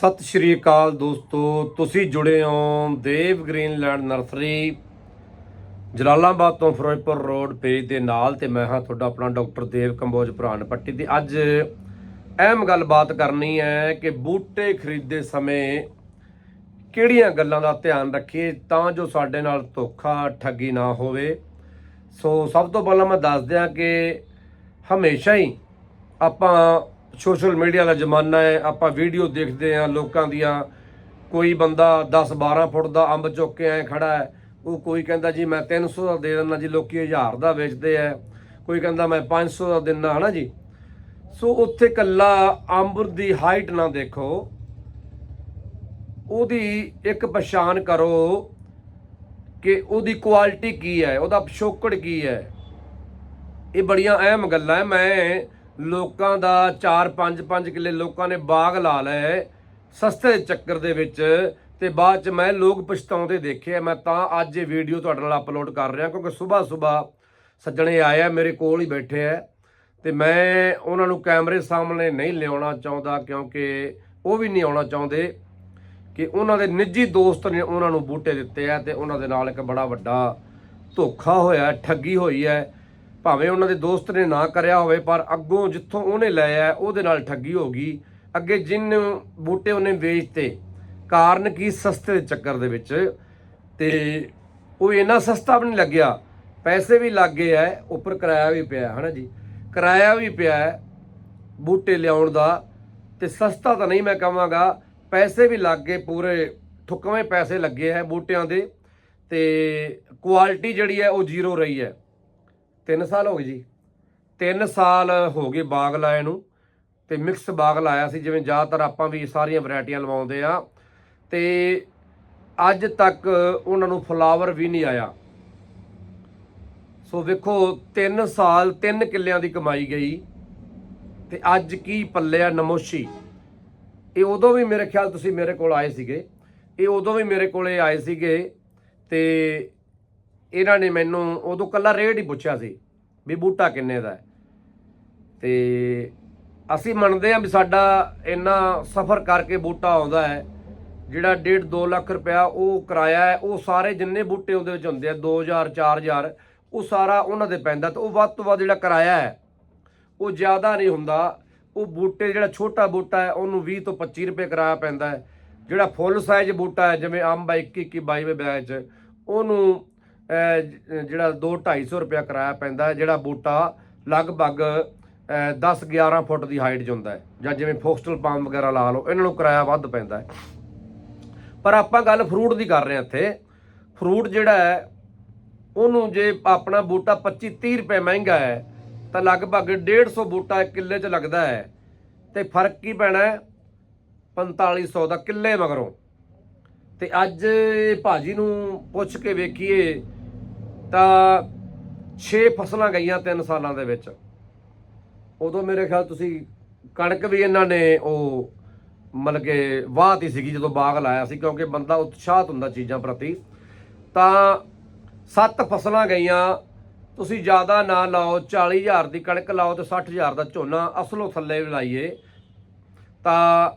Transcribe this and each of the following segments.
ਸਤਿ ਸ਼੍ਰੀ ਅਕਾਲ ਦੋਸਤੋ, ਤੁਸੀਂ ਜੁੜੇ ਹੋ ਦੇਵ ਗ੍ਰੀਨਲੈਂਡ ਨਰਸਰੀ, ਜਲਾਲਾਬਾਦ ਤੋਂ ਫਿਰੋਜ਼ਪੁਰ ਰੋਡ ਪੇਜ ਦੇ ਨਾਲ ਤੇ ਮੈਂ ਹਾਂ ਤੁਹਾਡਾ ਆਪਣਾ ਡਾਕਟਰ ਦੇਵ ਕੰਬੋਜ ਪ੍ਰਾਨ ਪੱਟੀ ਤੇ ਅੱਜ ਅਹਿਮ ਗੱਲਬਾਤ ਕਰਨੀ ਹੈ ਕਿ ਬੂਟੇ ਖਰੀਦਦੇ ਸਮੇਂ ਕਿਹੜੀਆਂ ਗੱਲਾਂ ਦਾ ਧਿਆਨ ਰੱਖੀਏ ਤਾਂ ਜੋ ਸਾਡੇ ਨਾਲ ਧੋਖਾ ਠੱਗੀ ਨਾ ਹੋਵੇ। ਸੋ ਸਭ ਤੋਂ ਪਹਿਲਾਂ ਮੈਂ ਦੱਸ ਦਿਆਂ ਕਿ ਹਮੇਸ਼ਾ ਹੀ ਆਪਾਂ ਸੋਸ਼ਲ ਮੀਡੀਆ ਦਾ ਜ਼ਮਾਨਾ ਹੈ, ਆਪਾਂ ਵੀਡੀਓ ਦੇਖਦੇ ਆ ਲੋਕਾਂ ਦੀਆਂ। ਕੋਈ ਬੰਦਾ 10 12 ਫੁੱਟ ਦਾ ਅੰਬ ਚੁੱਕ ਕੇ ਐ ਖੜਾ ਹੈ, ਉਹ ਕੋਈ ਕਹਿੰਦਾ ਜੀ ਮੈਂ 300 ਦਾ ਦੇ ਦਿੰਦਾ ਜੀ, ਲੋਕੀ 1000 ਦਾ ਵੇਚਦੇ ਆ ਕੋਈ ਕਹਿੰਦਾ ਮੈਂ 500 ਦਾ ਦਿੰਦਾ, ਹਨਾ ਜੀ? ਸੋ ਉੱਥੇ ਕੱਲਾ ਅੰਬ ਦੀ ਹਾਈਟ ਨਾ ਦੇਖੋ। ਉਹਦੀ ਇੱਕ ਪਛਾਣ ਕਰੋ ਕਿ ਉਹਦੀ ਕੁਆਲਿਟੀ ਕੀ ਹੈ, ਉਹਦਾ ਪਿਛੋਕੜ ਕੀ ਹੈ। ਇਹ ਬੜੀਆਂ ਅਹਿਮ ਗੱਲਾਂ ਹੈ, ਮੈਂ ਲੋਕਾਂ ਦਾ 4 5 5 ਕਿੱਲੇ ਲੋਕਾਂ ਨੇ ਬਾਗ ਲਾ ਲਏ ਸਸਤੇ ਦੇ ਚੱਕਰ ਦੇ ਵਿੱਚ ਤੇ ਬਾਅਦ ਚ ਮੈਂ ਲੋਕ ਪਛਤਾਉਂਦੇ ਦੇਖੇ ਆ। ਮੈਂ ਤਾਂ ਅੱਜ ਇਹ ਵੀਡੀਓ ਤੁਹਾਡੇ ਨਾਲ ਅਪਲੋਡ ਕਰ ਰਿਹਾ ਕਿਉਂਕਿ ਸਵੇਰ ਸਵੇਰ ਸੱਜਣੇ ਆਏ ਆ, ਮੇਰੇ ਕੋਲ ਹੀ ਬੈਠੇ ਆ ਤੇ ਮੈਂ ਉਹਨਾਂ ਨੂੰ ਕੈਮਰੇ ਸਾਹਮਣੇ ਨਹੀਂ ਲਿਆਉਣਾ ਚਾਹੁੰਦਾ ਕਿਉਂਕਿ ਉਹ ਵੀ ਨਹੀਂ ਆਉਣਾ ਚਾਹੁੰਦੇ ਕਿ ਉਹਨਾਂ ਦੇ ਨਿੱਜੀ ਦੋਸਤ ਨੇ ਉਹਨਾਂ ਨੂੰ ਬੂਟੇ ਦਿੱਤੇ ਆ ਤੇ ਉਹਨਾਂ ਦੇ ਨਾਲ ਇੱਕ ਬੜਾ ਵੱਡਾ ਧੋਖਾ ਹੋਇਆ, ਠੱਗੀ ਹੋਈ ਹੈ ਭਾਵੇਂ ਉਹਨਾਂ ਦੇ ਦੋਸਤ ਨੇ ਨਾ ਕਰਿਆ ਹੋਵੇ, ਪਰ ਅੱਗੋਂ ਜਿੱਥੋਂ ਉਹਨੇ ਲਿਆ ਉਹਦੇ ਨਾਲ ਠੱਗੀ ਹੋ ਗਈ। ਅੱਗੇ ਜਿੰਨ ਬੂਟੇ ਉਹਨੇ ਵੇਚਤੇ, ਕਾਰਨ ਕੀ ਸਸਤੇ ਦੇ ਚੱਕਰ ਦੇ ਵਿੱਚ? ਤੇ ਉਹ ਇੰਨਾ ਸਸਤਾ ਵੀ ਨਹੀਂ ਲੱਗਿਆ। ਪੈਸੇ ਵੀ ਲੱਗ ਗਏ ਐ, ਉੱਪਰ ਕਿਰਾਇਆ ਵੀ ਪਿਆ, ਹਨਾ ਜੀ? ਕਿਰਾਇਆ ਵੀ ਪਿਆ ਬੂਟੇ ਲਿਆਉਣ ਦਾ, ਤੇ ਸਸਤਾ ਤਾਂ ਨਹੀਂ ਮੈਂ ਕਹਾਂਗਾ। ਪੈਸੇ ਵੀ ਲੱਗ ਪੂਰੇ ਠੁਕਵੇਂ ਪੈਸੇ ਲੱਗੇ ਹੈ ਬੂਟਿਆਂ ਦੇ, ਤੇ ਕੁਆਲਿਟੀ ਜਿਹੜੀ ਹੈ ਉਹ ਜ਼ੀਰੋ ਰਹੀ ਹੈ 3 ਸਾਲ ਹੋ ਗਏ ਜੀ। 3 ਸਾਲ ਹੋ ਗਏ ਬਾਗ ਲਾਏ ਨੂੰ ਤੇ ਮਿਕਸ ਬਾਗ ਲਾਇਆ ਸੀ, ਜਿਵੇਂ ਜ਼ਿਆਦਾਤਰ ਆਪਾਂ ਵੀ ਸਾਰੀਆਂ ਵੈਰਾਈਟੀਆਂ ਲਵਾਉਂਦੇ ਆ। ਤੇ ਅੱਜ ਤੱਕ ਉਹਨਾਂ ਨੂੰ ਫਲਾਵਰ ਵੀ ਨਹੀਂ ਆਇਆ। ਸੋ ਵੇਖੋ 3 ਸਾਲ 3 ਕਿੱਲਿਆਂ ਦੀ ਕਮਾਈ ਗਈ। ਤੇ ਅੱਜ ਕੀ ਪੱਲਿਆ ਨਮੋਸ਼ੀ। ਇਹ ਉਦੋਂ ਵੀ ਮੇਰੇ ਖਿਆਲ ਤੁਸੀਂ ਮੇਰੇ ਕੋਲ ਆਏ ਸੀਗੇ। ਇਹ ਉਦੋਂ ਵੀ ਮੇਰੇ ਕੋਲੇ ਆਏ ਸੀਗੇ ਤੇ ਇਹਨਾਂ ਨੇ ਮੈਨੂੰ ਉਦੋਂ ਕੱਲਾ ਰੇਟ ਹੀ ਪੁੱਛਿਆ ਸੀ ਵੀ ਬੂਟਾ ਕਿੰਨੇ ਦਾ ਹੈ। ਤੇ ਅਸੀਂ ਮੰਨਦੇ ਹਾਂ ਵੀ ਸਾਡਾ ਇੰਨਾ ਸਫ਼ਰ ਕਰਕੇ ਬੂਟਾ ਆਉਂਦਾ ਹੈ, ਜਿਹੜਾ 1.5 2 ਲੱਖ ਰੁਪਇਆ ਉਹ ਕਿਰਾਇਆ ਹੈ, ਉਹ ਸਾਰੇ ਜਿੰਨੇ ਬੂਟੇ ਉਹਦੇ ਵਿੱਚ ਹੁੰਦੇ ਆ 2000 4000 ਉਹ ਸਾਰਾ ਉਹਨਾਂ ਦੇ ਪੈਂਦਾ ਤੇ ਉਹ ਵੱਧ ਤੋਂ ਵੱਧ ਜਿਹੜਾ ਕਿਰਾਇਆ ਹੈ, ਉਹ ਜ਼ਿਆਦਾ ਨਹੀਂ ਹੁੰਦਾ। ਉਹ ਬੂਟੇ ਜਿਹੜਾ ਛੋਟਾ ਬੂਟਾ ਹੈ, ਉਹਨੂੰ 20 ਤੋਂ 25 ਰੁਪਏ ਕਿਰਾਇਆ ਪੈਂਦਾ ਹੈ। ਜਿਹੜਾ ਫੁੱਲ ਸਾਈਜ਼ ਬੂਟਾ ਹੈ, ਜਿਵੇਂ ਅੰਬ ਹੈ 21 21 22 ਬੈਚ ਉਹਨੂੰ ਜਿਹੜਾ 2 250 ਰੁਪਏ ਕਿਰਾਇਆ ਪੈਂਦਾ ਜਿਹੜਾ ਬੂਟਾ ਲਗਭਗ 10 11 ਫੁੱਟ ਦੀ ਹਾਈਟ 'ਚ ਹੁੰਦਾ ਹੈ। ਜਾਂ ਜਿਵੇਂ ਫੋਕਸਟਲ ਪਾਮ ਵਗੈਰਾ ਲਾ ਲਓ, ਇਹਨਾਂ ਨੂੰ ਕਿਰਾਇਆ ਵੱਧ ਪੈਂਦਾ ਹੈ। ਪਰ ਆਪਾਂ ਗੱਲ ਫਰੂਟ ਦੀ ਕਰ ਰਹੇ ਹਾਂ ਇੱਥੇ। ਫਰੂਟ ਜਿਹੜਾ ਹੈ, ਉਹਨੂੰ ਜੇ ਆਪਣਾ ਬੂਟਾ 25 30 ਰੁਪਏ ਮਹਿੰਗਾ ਹੈ, ਤਾਂ ਲਗਭਗ 150 ਬੂਟਾ ਇੱਕ ਕਿੱਲੇ 'ਚ ਲੱਗਦਾ ਹੈ। ਤੇ ਫ਼ਰਕ ਕੀ ਪੈਣਾ ਹੈ? 4500 ਦਾ ਕਿੱਲੇ ਮਗਰੋਂ। ਤੇ ਅੱਜ ਇਹ ਭਾਜੀ ਨੂੰ ਪੁੱਛ ਕੇ ਵੇਖੀਏ ਤਾਂ 6 ਫਸਲਾਂ ਗਈਆਂ 3 ਸਾਲਾਂ ਦੇ ਵਿੱਚ। ਉਦੋਂ ਮੇਰੇ ਖਿਆਲ ਤੁਸੀਂ ਕਣਕ ਵੀ ਇਹਨਾਂ ਨੇ ਉਹ ਮਤਲਬ ਕਿ ਵਾਹਤੀ ਸੀਗੀ ਜਦੋਂ ਬਾਗ ਲਾਇਆ ਸੀ, ਕਿਉਂਕਿ ਬੰਦਾ ਉਤਸ਼ਾਹਤ ਹੁੰਦਾ ਚੀਜ਼ਾਂ ਪ੍ਰਤੀ। ਤਾਂ ਸੱਤ ਫਸਲਾਂ ਗਈਆਂ, ਤੁਸੀਂ ਜ਼ਿਆਦਾ ਨਾ ਲਾਓ 40000 ਦੀ ਕਣਕ ਲਾਓ ਤੇ 60000 ਦਾ ਝੋਨਾ ਅਸਲੋਂ ਥੱਲੇ ਲਾਈਏ। ਤਾਂ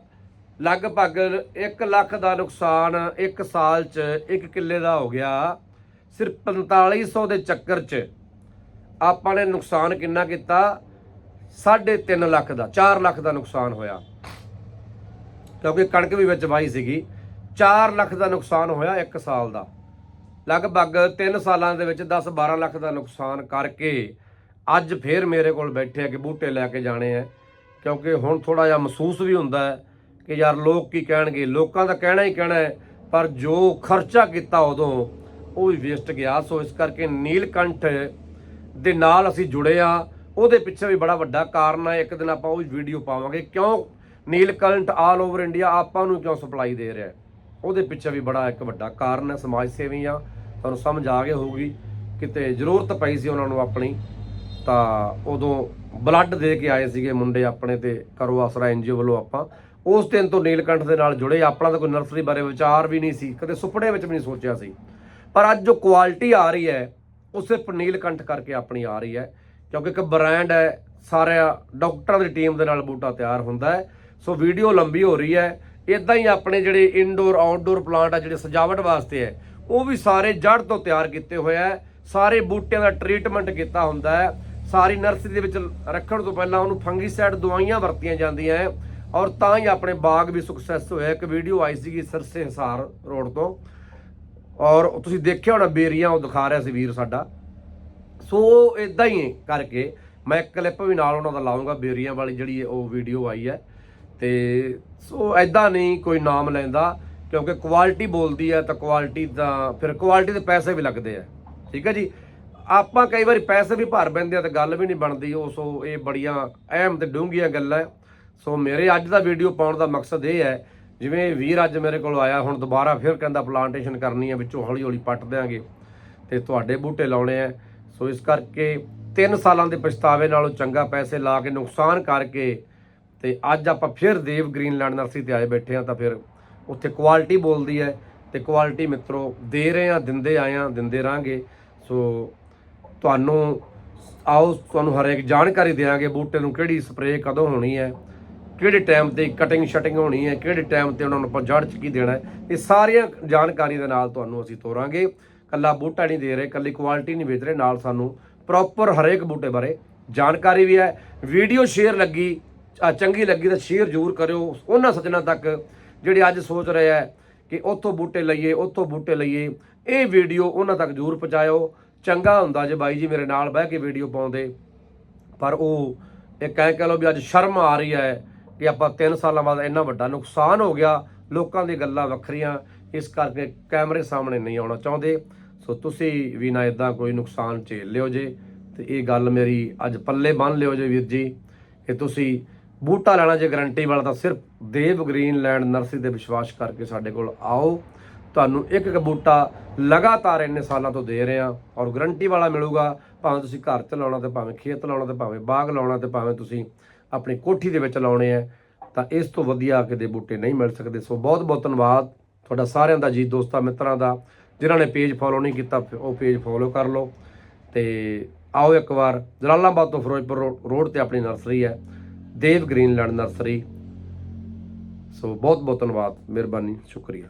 ਲਗਭਗ 1 ਲੱਖ ਦਾ ਨੁਕਸਾਨ ਇੱਕ ਸਾਲ 'ਚ 1 ਕਿੱਲੇ ਦਾ ਹੋ ਗਿਆ। ਸਿਰਫ 4500 ਦੇ ਚੱਕਰ 'ਚ ਆਪਾਂ ਨੇ ਨੁਕਸਾਨ ਕਿੰਨਾ ਕੀਤਾ? 3.5 ਲੱਖ ਦਾ 4 ਲੱਖ ਦਾ ਨੁਕਸਾਨ ਹੋਇਆ। ਕਿਉਂਕਿ ਕਣਕ ਵੀ ਵਿੱਚ ਵਾਹੀ ਸੀਗੀ। 4 ਲੱਖ ਦਾ ਨੁਕਸਾਨ ਹੋਇਆ 1 ਸਾਲ ਦਾ। ਲਗਭਗ 3 ਸਾਲਾਂ ਦੇ ਵਿੱਚ 10-12 ਲੱਖ ਦਾ ਨੁਕਸਾਨ ਕਰਕੇ ਅੱਜ ਫੇਰ ਮੇਰੇ ਕੋਲ ਬੈਠੇ ਆ ਕਿ ਬੂਟੇ ਲੈ ਕੇ ਜਾਣੇ ਆ। ਕਿਉਂਕਿ ਹੁਣ ਥੋੜਾ ਜਿਹਾ ਮਹਿਸੂਸ ਵੀ ਹੁੰਦਾ ਹੈ ਕਿ ਯਾਰ ਲੋਕ ਕੀ ਕਹਿਣਗੇ? ਲੋਕਾਂ ਦਾ ਕਹਿਣਾ ਹੀ ਕਹਿਣਾ ਹੈ, ਪਰ ਜੋ ਖਰਚਾ ਕੀਤਾ ਉਦੋਂ ਉਹ ਵੀ ਵੇਸਟ ਗਿਆ। ਸੋ ਇਸ ਕਰਕੇ ਨੀਲਕੰਠ ਦੇ ਨਾਲ ਅਸੀਂ ਜੁੜੇ ਆ ਉਹਦੇ ਪਿੱਛੇ ਵੀ ਬੜਾ ਵੱਡਾ ਕਾਰਨ ਹੈ। ਇੱਕ ਦਿਨ ਆਪਾਂ ਉਹ ਵੀਡੀਓ ਪਾਵਾਂਗੇ। ਕਿਉਂ ਨੀਲਕੰਠ ਆਲ ਓਵਰ ਇੰਡੀਆ ਆਪਾਂ ਨੂੰ ਕਿਉਂ ਸਪਲਾਈ ਦੇ ਰਿਹਾ ਉਹਦੇ ਪਿੱਛੇ ਵੀ ਬੜਾ ਇੱਕ ਵੱਡਾ ਕਾਰਨ ਹੈ। ਸਮਾਜ ਸੇਵੀ ਆ ਤੁਹਾਨੂੰ ਸਮਝ ਆ ਗਈ ਹੋਊਗੀ। ਕਿਤੇ ਜ਼ਰੂਰਤ ਪਈ ਸੀ ਉਹਨਾਂ ਨੂੰ ਆਪਣੀ, ਤਾਂ ਉਦੋਂ ਬਲੱਡ ਦੇ ਕੇ ਆਏ ਸੀਗੇ ਮੁੰਡੇ ਆਪਣੇ ਤੇ ਕਰੋ ਆਸਰਾ ਐਨਜੀਓ ਵੱਲੋਂ ਆਪਾਂ। ਉਸ ਦਿਨ ਤੋਂ ਨੀਲਕੰਠ ਦੇ ਨਾਲ ਜੁੜੇ। ਆਪਣਾ ਤਾਂ ਕੋਈ ਨਰਸਰੀ ਬਾਰੇ ਵਿਚਾਰ ਵੀ ਨਹੀਂ ਸੀ। ਕਦੇ ਸੁਪਨੇ ਵਿੱਚ ਵੀ ਨਹੀਂ ਸੋਚਿਆ ਸੀ। ਪਰ ਅੱਜ ਜੋ ਕੁਆਲਿਟੀ ਆ ਰਹੀ ਹੈ, ਉਹ ਸਿਰਫ ਨੀਲਕੰਠ ਕਰਕੇ ਆਪਣੀ ਆ ਰਹੀ ਹੈ, ਕਿਉਂਕਿ ਇੱਕ ਬ੍ਰਾਂਡ ਹੈ, ਸਾਰਿਆਂ ਡਾਕਟਰਾਂ ਦੀ ਟੀਮ ਦੇ ਨਾਲ ਬੂਟਾ ਤਿਆਰ ਹੁੰਦਾ ਹੈ। ਸੋ ਵੀਡੀਓ ਲੰਬੀ ਹੋ ਰਹੀ ਹੈ। ਇਦਾਂ ਹੀ ਆਪਣੇ ਜਿਹੜੇ ਇਨਡੋਰ ਆਊਟਡੋਰ ਪਲਾਂਟ ਆ, ਜਿਹੜੇ ਸਜਾਵਟ ਵਾਸਤੇ ਹੈ, ਉਹ ਵੀ ਸਾਰੇ ਜੜ ਤੋਂ ਤਿਆਰ ਕੀਤੇ ਹੋਏ ਹੈ ਸਾਰੇ ਬੂਟਿਆਂ ਦਾ ਟ੍ਰੀਟਮੈਂਟ ਕੀਤਾ ਹੁੰਦਾ ਹੈ। ਸਾਰੀ ਨਰਸਰੀ ਦੇ ਵਿੱਚ ਰੱਖਣ ਤੋਂ ਪਹਿਲਾਂ ਉਹਨੂੰ ਫੰਗੀਸਾਈਡ ਦਵਾਈਆਂ ਵਰਤੀਆਂ ਜਾਂਦੀਆਂ ਹੈ। ਔਰ ਤਾਂ ਹੀ ਆਪਣੇ ਬਾਗ ਵੀ ਸਕਸੈਸ ਹੋਇਆ। ਇੱਕ ਵੀਡੀਓ ਆਈ ਸੀਗੀ ਸਰਸੇ ਹਿਸਾਰ ਰੋਡ ਤੋਂ। ਔਰ ਤੁਸੀਂ ਦੇਖਿਆ ਹੋਣਾ ਬੇਰੀਆਂ ਉਹ ਦਿਖਾ ਰਿਹਾ ਸੀ ਵੀਰ ਸਾਡਾ। ਸੋ ਇਦਾਂ ਹੀ ਕਰਕੇ ਮੈਂ ਇੱਕ ਕਲਿੱਪ ਵੀ ਨਾਲ ਉਹਨਾਂ ਦਾ ਲਾਉਂਗਾ ਬੇਰੀਆਂ ਵਾਲੀ ਜਿਹੜੀ ਉਹ ਵੀਡੀਓ ਆਈ ਹੈ। ਤੇ ਸੋ ਐਦਾਂ ਨਹੀਂ ਕੋਈ ਨਾਮ ਲੈਂਦਾ, ਕਿਉਂਕਿ ਕੁਆਲਿਟੀ ਬੋਲਦੀ ਹੈ ਤਾਂ ਕੁਆਲਿਟੀ ਦਾ ਫਿਰ ਕੁਆਲਿਟੀ ਦੇ ਪੈਸੇ ਵੀ ਲੱਗਦੇ ਆ। ਠੀਕ ਹੈ ਜੀ? ਆਪਾਂ ਕਈ ਵਾਰੀ ਪੈਸੇ ਵੀ ਭਰ ਬੈਂਦੇ ਆ ਤੇ ਗੱਲ ਵੀ ਨਹੀਂ ਬਣਦੀ। ਉਹ ਸੋ ਇਹ ਬੜੀਆਂ ਅਹਿਮ ਤੇ ਡੂੰਘੀਆਂ ਗੱਲਾਂ ਸੋ ਮੇਰੇ ਅੱਜ ਦਾ ਵੀਡੀਓ ਪਾਉਣ ਦਾ ਮਕਸਦ ਇਹ ਹੈ ਜਿਵੇਂ ਵੀਰ ਅੱਜ ਮੇਰੇ ਕੋਲ ਆਇਆ, ਹੁਣ ਦੁਬਾਰਾ ਫਿਰ ਕਹਿੰਦਾ ਪਲਾਂਟੇਸ਼ਨ ਕਰਨੀ ਹੈ, ਵਿੱਚੋਂ ਹੌਲੀ ਹੌਲੀ ਪੱਟ ਦਿਆਂਗੇ ਤੇ ਤੁਹਾਡੇ ਬੂਟੇ ਲਾਉਣੇ ਆ। ਸੋ ਇਸ ਕਰਕੇ 3 ਸਾਲਾਂ ਦੇ ਪਛਤਾਵੇ ਨਾਲੋਂ ਚੰਗਾ ਪੈਸੇ ਲਾ ਕੇ ਨੁਕਸਾਨ ਕਰਕੇ ਤੇ ਅੱਜ ਆਪਾਂ ਫਿਰ ਦੇਵ ਗ੍ਰੀਨਲੈਂਡ ਨਰਸਰੀ ਤੇ ਆਏ ਬੈਠੇ ਆ ਤਾਂ ਫਿਰ ਉੱਥੇ ਕੁਆਲਿਟੀ ਬੋਲਦੀ ਹੈ ਤੇ ਕੁਆਲਿਟੀ ਮਿੱਤਰੋ, ਦੇ ਰਹੇ ਆ ਦਿੰਦੇ ਆਏ ਆ ਦਿੰਦੇ ਰਾਂਗੇ ਸੋ ਤੁਹਾਨੂੰ ਆਓ, ਤੁਹਾਨੂੰ ਹਰੇਕ ਜਾਣਕਾਰੀ ਦੇਵਾਂਗੇ ਬੂਟੇ ਨੂੰ ਕਿਹੜੀ ਸਪਰੇਅ ਕਦੋਂ ਹੋਣੀ ਹੈ। ਕਿਹੜੇ ਟਾਈਮ ਤੇ ਕਟਿੰਗ ਸ਼ਟਿੰਗ ਹੋਣੀ ਹੈ, ਕਿਹੜੇ ਟਾਈਮ ਤੇ ਉਹਨਾਂ ਨੂੰ ਆਪਾਂ ਜੜ ਚ ਕੀ ਦੇਣਾ ਇਹ ਸਾਰੀਆਂ ਜਾਣਕਾਰੀ ਦੇ ਨਾਲ ਤੁਹਾਨੂੰ ਅਸੀਂ ਤੋਰਾਂਗੇ। ਕੱਲਾ ਬੂਟਾ ਨਹੀਂ ਦੇ ਰਹੇ, ਕੱਲੀ ਕੁਆਲਿਟੀ ਨਹੀਂ ਵੇਚ ਰਹੇ, ਨਾਲ ਸਾਨੂੰ ਪ੍ਰੋਪਰ ਹਰੇਕ ਬੂਟੇ ਬਾਰੇ ਜਾਣਕਾਰੀ ਵੀ ਹੈ। ਵੀਡੀਓ ਸ਼ੇਅਰ ਲੱਗੀ ਚੰਗੀ ਲੱਗੀ ਤਾਂ ਸ਼ੇਅਰ ਜ਼ਰੂਰ ਕਰਿਓ। ਉਹਨਾਂ ਸੱਜਣਾ ਤੱਕ ਜਿਹੜੇ ਅੱਜ ਸੋਚ ਰਹੇ ਆ ਕਿ ਉੱਥੋਂ ਬੂਟੇ ਲਈਏ, ਉੱਥੋਂ ਬੂਟੇ ਲਈਏ, ਇਹ ਵੀਡੀਓ ਉਹਨਾਂ ਤੱਕ ਜ਼ਰੂਰ ਪਹੁੰਚਾਇਓ। ਚੰਗਾ ਹੁੰਦਾ ਜੇ ਬਾਈ ਜੀ ਮੇਰੇ ਨਾਲ ਬਹਿ ਕੇ ਵੀਡੀਓ ਪਾਉਂਦੇ, ਪਰ ਉਹ ਇਹ ਕਹਿ ਕਹ ਲਓ ਵੀ ਅੱਜ ਸ਼ਰਮ ਆ ਰਹੀ ਹੈ। ਕਿ ਆਪਾਂ 3 ਸਾਲਾਂ ਬਾਅਦ ਇੰਨਾ ਵੱਡਾ ਨੁਕਸਾਨ ਹੋ ਗਿਆ, ਲੋਕਾਂ ਦੀ ਗੱਲਾਂ ਵੱਖਰੀਆਂ, ਇਸ ਕਰਕੇ ਕੈਮਰੇ ਸਾਹਮਣੇ ਨਹੀਂ ਆਉਣਾ ਚਾਹੁੰਦੇ। ਸੋ ਤੁਸੀਂ ਵੀ ਨਾ ਇਦਾਂ ਕੋਈ ਨੁਕਸਾਨ ਝੇਲ ਲਿਓ ਜੇ। ਤੇ ਇਹ ਗੱਲ ਮੇਰੀ ਅੱਜ ਪੱਲੇ ਬੰਨ ਲਿਓ ਜੇ ਵੀਰ ਜੀ। ਕਿ ਤੁਸੀਂ ਬੂਟਾ ਲੈਣਾ ਜੇ ਗਰੰਟੀ ਵਾਲਾ, ਤਾਂ ਸਿਰਫ ਦੇਵ ਗ੍ਰੀਨਲੈਂਡ ਨਰਸਰੀ ਤੇ ਵਿਸ਼ਵਾਸ ਕਰਕੇ ਸਾਡੇ ਕੋਲ ਆਓ। ਤੁਹਾਨੂੰ ਇੱਕ ਇੱਕ ਬੂਟਾ ਲਗਾਤਾਰ ਇੰਨੇ ਸਾਲਾਂ ਤੋਂ ਦੇ ਰਹੇ ਆ ਔਰ ਗਰੰਟੀ ਵਾਲਾ ਮਿਲੂਗਾ। ਭਾਵੇਂ ਤੁਸੀਂ ਘਰ ਚ ਲਾਉਣਾ ਤੇ ਭਾਵੇਂ ਖੇਤ ਲਾਉਣਾ ਤੇ ਭਾਵੇਂ ਬਾਗ ਲਾਉਣਾ ਤੇ ਭਾਵੇਂ ਤੁਸੀਂ ਆਪਣੀ ਕੋਠੀ ਦੇ ਵਿੱਚ ਲਾਉਣੇ ਆ, ਤਾਂ ਇਸ ਤੋਂ ਵਧੀਆ ਕਿਤੇ ਬੂਟੇ ਨਹੀਂ ਮਿਲ ਸਕਦੇ। ਸੋ ਬਹੁਤ ਬਹੁਤ ਧੰਨਵਾਦ ਤੁਹਾਡਾ ਸਾਰਿਆਂ ਦਾ, ਜੀ ਦੋਸਤਾਂ ਮਿੱਤਰਾਂ ਦਾ, ਜਿਨ੍ਹਾਂ ਨੇ ਪੇਜ ਫੋਲੋ ਨਹੀਂ ਕੀਤਾ ਉਹ ਪੇਜ ਫੋਲੋ ਕਰ ਲਓ। ਤੇ ਆਓ ਇੱਕ ਵਾਰ, ਜਲਾਲਾਬਾਦ ਤੋਂ ਫਿਰੋਜ਼ਪੁਰ ਰੋ- ਰੋਡ ਤੇ ਆਪਣੀ ਨਰਸਰੀ ਹੈ, ਦੇਵ ਗ੍ਰੀਨਲੈਂਡ ਨਰਸਰੀ। ਸੋ ਬਹੁਤ ਬਹੁਤ ਧੰਨਵਾਦ, ਮਿਹਰਬਾਨੀ, ਸ਼ੁਕਰੀਆ।